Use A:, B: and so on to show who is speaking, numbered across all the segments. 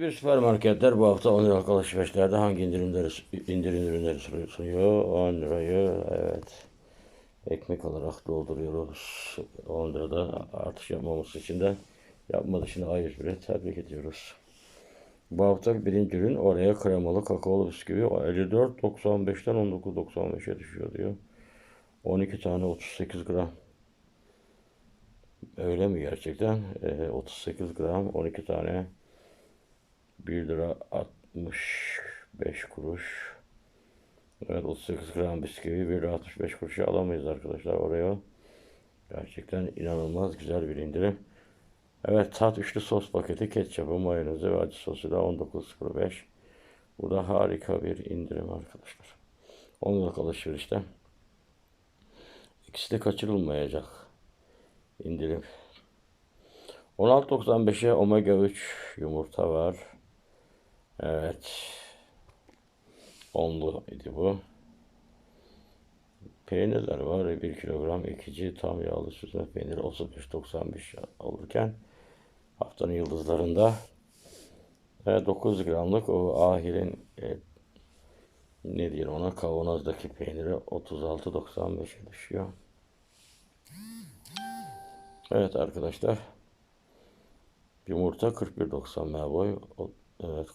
A: Bir süpermarketler bu hafta 10 liralık alışverişlerde hangi indirimleri indirim ürünleri sunuyor? 10 lirayı evet ekmek olarak dolduruyoruz. 10 lirada artış yapmamız için de yapma dışında A101'e tebrik ediyoruz. Bu hafta birinci ürün oraya kremalı kakaolu bisküvi 54.95'ten 19.95'e düşüyor diyor. 12 tane 38 gram. Öyle mi gerçekten? Ee, 38 gram 12 tane 1 lira 65 kuruş. Evet 38 gram bisküvi 1 lira 65 kuruşa alamayız arkadaşlar oraya. Gerçekten inanılmaz güzel bir indirim. Evet tat üçlü sos paketi ketçapı, mayonezi ve acı sosuyla 19.05. Bu da harika bir indirim arkadaşlar. 10 liralık alışverişte. İkisi de kaçırılmayacak indirim. 16.95'e omega 3 yumurta var. Evet. Onlu idi bu. Peynirler var. 1 kilogram ekici tam yağlı süzme peyniri 35.95 alırken haftanın yıldızlarında e, 9 gramlık o ahirin e, ne diyelim ona kavanozdaki peyniri 36.95'e düşüyor. Evet arkadaşlar. Yumurta 41.90 boy. Evet.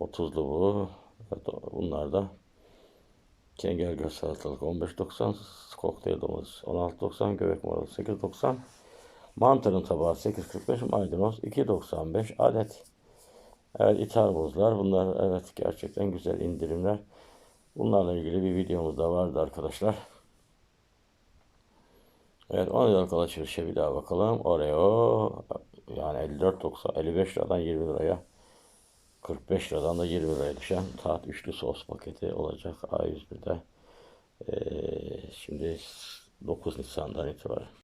A: 30'lu bu. Evet, bunlar da Kengel göz salatalık 15.90 kokteyl domates 16.90 göbek marulu 8.90 mantarın tabağı 8.45 maydanoz 2.95 adet. Evet ithal buzlar. Bunlar evet gerçekten güzel indirimler. Bunlarla ilgili bir videomuz da vardı arkadaşlar. Evet 10 liralık alışverişe bir daha bakalım. Oreo yani 54.90 55 liradan 20 liraya 45 liradan da 20 liraya düşen taht üçlü sos paketi olacak A101'de. Ee, şimdi 9 Nisan'dan itibaren.